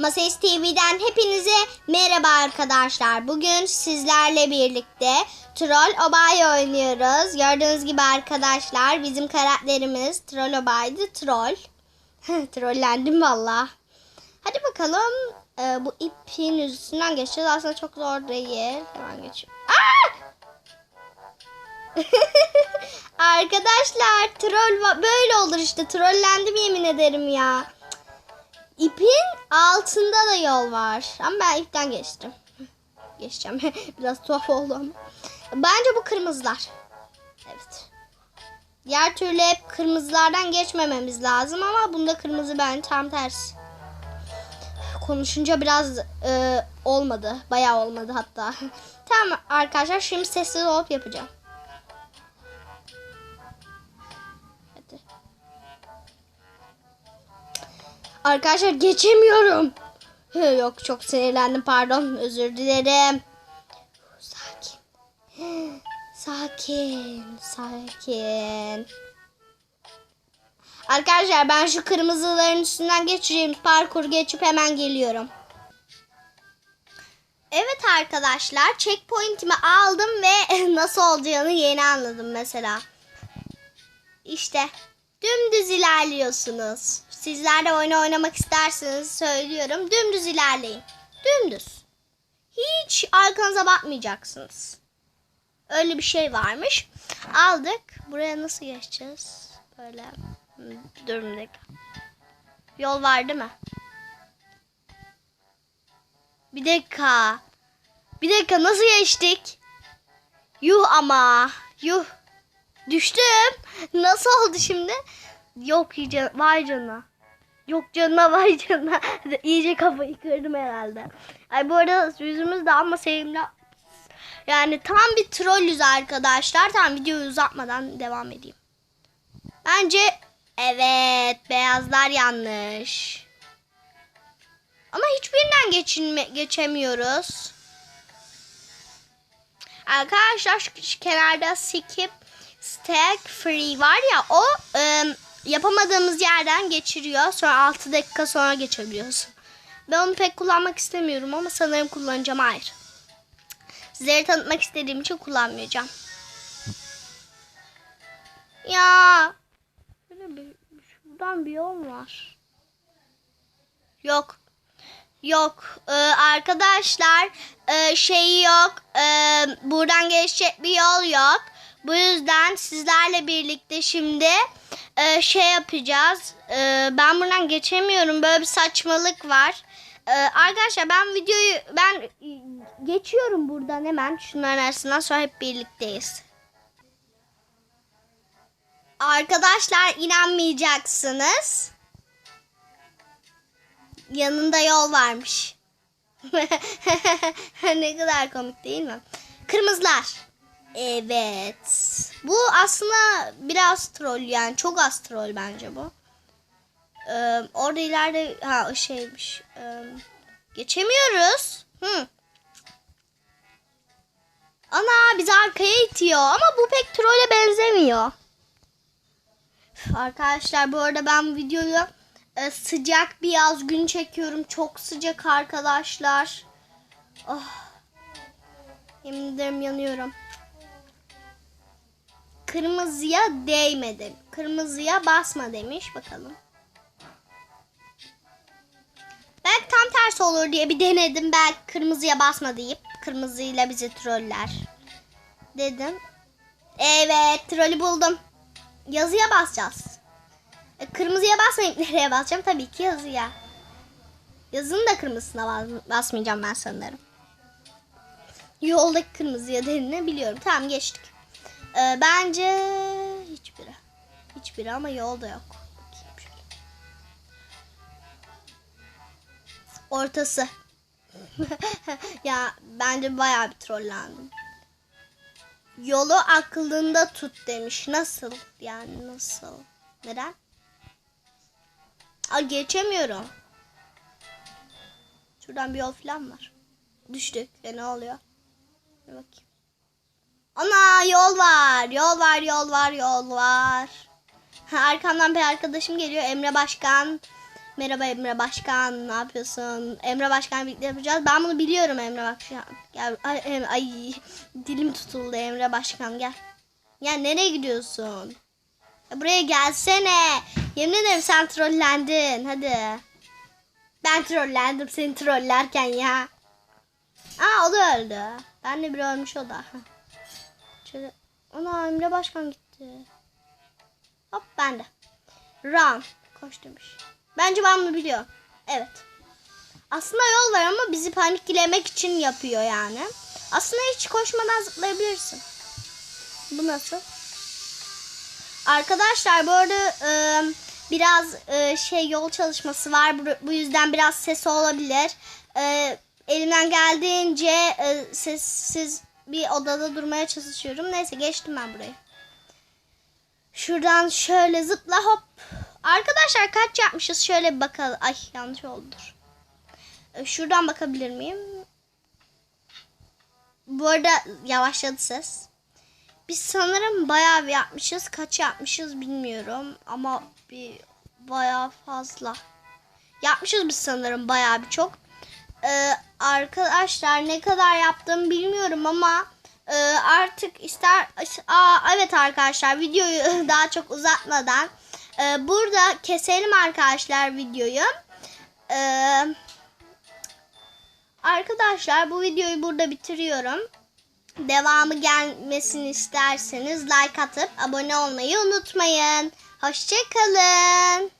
Mases TV'den hepinize merhaba arkadaşlar. Bugün sizlerle birlikte Troll Obay oynuyoruz. Gördüğünüz gibi arkadaşlar bizim karakterimiz Troll Obay'dı. Troll. Trollendim valla. Hadi bakalım. Ee, bu ipin üstünden geçeceğiz. Aslında çok zor değil. Hemen. Aa! Arkadaşlar troll böyle olur işte. Trollendim yemin ederim ya. İpin altında da yol var. Ama ben ipten geçtim. Geçeceğim. Biraz tuhaf oldu ama. Bence bu kırmızılar. Evet. Diğer türlü hep kırmızılardan geçmememiz lazım ama bunda kırmızı ben tam tersi. Konuşunca biraz e, olmadı. Bayağı olmadı hatta. tamam arkadaşlar şimdi sessiz olup yapacağım. Arkadaşlar geçemiyorum. Yok çok sinirlendim pardon özür dilerim. Sakin. Sakin. Sakin. Arkadaşlar ben şu kırmızıların üstünden geçeceğim parkur geçip hemen geliyorum. Evet arkadaşlar checkpoint'imi aldım ve nasıl olacağını yeni anladım mesela. İşte dümdüz ilerliyorsunuz. Sizler de oyun oynamak isterseniz söylüyorum. Dümdüz ilerleyin. Dümdüz. Hiç arkanıza bakmayacaksınız. Öyle bir şey varmış. Aldık. Buraya nasıl geçeceğiz? Böyle. Hmm, Dur bir dakika. Yol var değil mi? Bir dakika. Bir dakika nasıl geçtik? Yuh ama. Yuh. Düştüm. Nasıl oldu şimdi? Yok iyice vay canına. Yok canına vay canına. İyice kafayı kırdım herhalde. Ay bu arada yüzümüz de ama sevimli. Yani tam bir trollüz arkadaşlar. Tamam videoyu uzatmadan devam edeyim. Bence evet beyazlar yanlış. Ama hiçbirinden geçinme, geçemiyoruz. Arkadaşlar şu, kenarda skip stack free var ya o ım, yapamadığımız yerden geçiriyor. Sonra 6 dakika sonra geçebiliyorsun. Ben onu pek kullanmak istemiyorum ama sanırım kullanacağım. Hayır. Sizlere tanıtmak istediğim için kullanmayacağım. Ya. Böyle bir, şuradan bir yol var. Yok. Yok. Ee, arkadaşlar e, şeyi yok. Ee, buradan geçecek bir yol yok. Bu yüzden sizlerle birlikte şimdi e, şey yapacağız. Ee, ben buradan geçemiyorum. Böyle bir saçmalık var. Ee, arkadaşlar ben videoyu ben e, geçiyorum buradan hemen şunların arasından sonra hep birlikteyiz. Arkadaşlar inanmayacaksınız. Yanında yol varmış. ne kadar komik değil mi? Kırmızılar. Evet. Bu aslında biraz troll yani çok az troll bence bu. Ee, orada ileride ha o şeymiş. Ee, geçemiyoruz. Hı. Ana bizi arkaya itiyor ama bu pek trolle benzemiyor. Arkadaşlar bu arada ben bu videoyu e, sıcak bir yaz gün çekiyorum. Çok sıcak arkadaşlar. Oh. Yemin ederim yanıyorum. Kırmızıya değmedim. Kırmızıya basma demiş. Bakalım. Belki tam tersi olur diye bir denedim. Belki kırmızıya basma deyip kırmızıyla bizi troller. Dedim. Evet trolü buldum. Yazıya basacağız. E, kırmızıya basmayıp nereye basacağım? Tabii ki yazıya. Yazının da kırmızısına bas- basmayacağım ben sanırım. Yoldaki kırmızıya dediğini biliyorum. Tamam geçtik. E, bence hiçbiri. Hiçbiri ama yolda yok. Ortası. ya bence bayağı bir trollendim. Yolu aklında tut demiş. Nasıl? Yani nasıl? Neden? Aa, geçemiyorum. Şuradan bir yol falan var. Düştük. Ya ne oluyor? Bir bakayım. Ana yol var. Yol var, yol var, yol var. Arkamdan bir arkadaşım geliyor. Emre Başkan. Merhaba Emre Başkan, ne yapıyorsun? Emre Başkan birlikte yapacağız. Ben bunu biliyorum Emre Başkan. Gel, ay, ay, dilim tutuldu Emre Başkan gel. Ya nereye gidiyorsun? Ya buraya gelsene. Yemin ederim sen trollendin. Hadi. Ben trollendim seni trollerken ya. Aa o da öldü. Ben de bir ölmüş o da. Şöyle. Ana Emre Başkan gitti. Hop ben de. Run. Koş demiş. Bence ben bunu biliyorum. Evet. Aslında yol var ama bizi paniklemek için yapıyor yani. Aslında hiç koşmadan zıplayabilirsin. Bu nasıl? Arkadaşlar bu arada e, biraz e, şey yol çalışması var. Bu, bu yüzden biraz ses olabilir. E, elimden geldiğince e, sessiz bir odada durmaya çalışıyorum. Neyse geçtim ben burayı. Şuradan şöyle zıpla hop. Arkadaşlar kaç yapmışız? Şöyle bir bakalım. Ay yanlış oldudur. E, Şuradan bakabilir miyim? Bu arada yavaşladı ses. Biz sanırım bayağı bir yapmışız. Kaç yapmışız bilmiyorum. Ama bir bayağı fazla. Yapmışız biz sanırım bayağı bir çok. Ee, arkadaşlar ne kadar yaptığımı bilmiyorum ama e, artık ister... Aa, evet arkadaşlar videoyu daha çok uzatmadan e, burada keselim arkadaşlar videoyu. Ee, arkadaşlar bu videoyu burada bitiriyorum. Devamı gelmesini isterseniz like atıp abone olmayı unutmayın. Hoşçakalın.